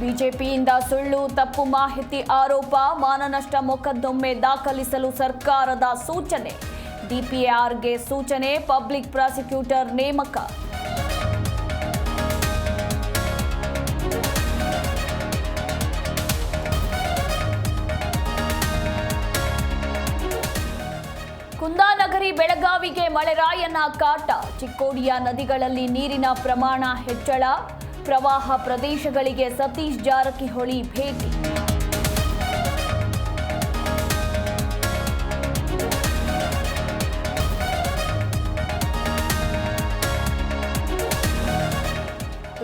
ಬಿಜೆಪಿಯಿಂದ ಸುಳ್ಳು, ತಪ್ಪು ಮಾಹಿತಿ, ಆರೋಪ, ಮಾನನಷ್ಟ ಮೊಕದ್ದಮೆ ದಾಖಲಿಸಲು ಸರ್ಕಾರದ ಸೂಚನೆ. ಡಿಪಿಆರ್ಗೆ ಸೂಚನೆ, ಪಬ್ಲಿಕ್ ಪ್ರಾಸಿಕ್ಯೂಟರ್ ನೇಮಕ. ಕುಂದಾನಗರಿ ಬೆಳಗಾವಿಗೆ ಮಳೆರಾಯನ ಕಾಟ. ಚಿಕ್ಕೋಡಿಯ ನದಿಗಳಲ್ಲಿ ನೀರಿನ ಪ್ರಮಾಣ ಹೆಚ್ಚಳ. ಪ್ರವಾಹ ಪ್ರದೇಶಗಳಿಗೆ ಸತೀಶ್ ಜಾರಕಿಹೊಳಿ ಭೇಟಿ.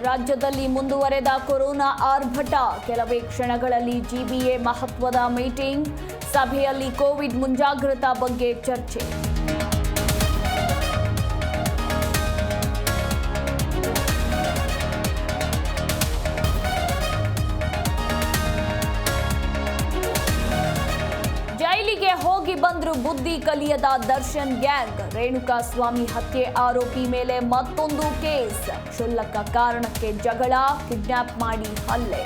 ರಾಜ್ಯದಲ್ಲಿ ಮುಂದುವರೆದ ಕೊರೋನಾ ಆರ್ಭಟ. ಕೆಲವೇ ಕ್ಷಣಗಳಲ್ಲಿ ಜಿಬಿಎ ಮಹತ್ವದ ಮೀಟಿಂಗ್. ಸಭೆಯಲ್ಲಿ ಕೋವಿಡ್ ಮುಂಜಾಗ್ರತಾ ಬಗ್ಗೆ ಚರ್ಚೆ. ಬಂದ್ರು ಬುದ್ಧಿ ಕಲಿಯದ ದರ್ಶನ್ ಗ್ಯಾಂಗ್. ರೇಣುಕಾ ಸ್ವಾಮಿ ಹತ್ಯೆ ಆರೋಪಿ ಮೇಲೆ ಮತ್ತೊಂದು ಕೇಸ್. ಕ್ಷುಲ್ಲಕ ಕಾರಣಕ್ಕೆ ಜಗಳ, ಕಿಡ್ನಾಪ್ ಮಾಡಿ ಹಲ್ಲೆ.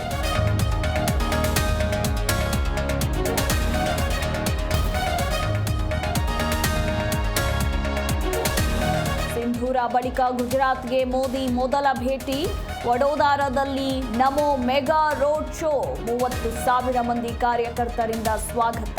ಸಿಂಧೂರ ಬಳಿಕ ಗುಜರಾತ್ಗೆ ಮೋದಿ ಮೊದಲ ಭೇಟಿ. ವಡೋದಾರದಲ್ಲಿ ನಮೋ ಮೆಗಾ ರೋಡ್ ಶೋ. ಮೂವತ್ತು ಸಾವಿರ ಮಂದಿ ಕಾರ್ಯಕರ್ತರಿಂದ ಸ್ವಾಗತ.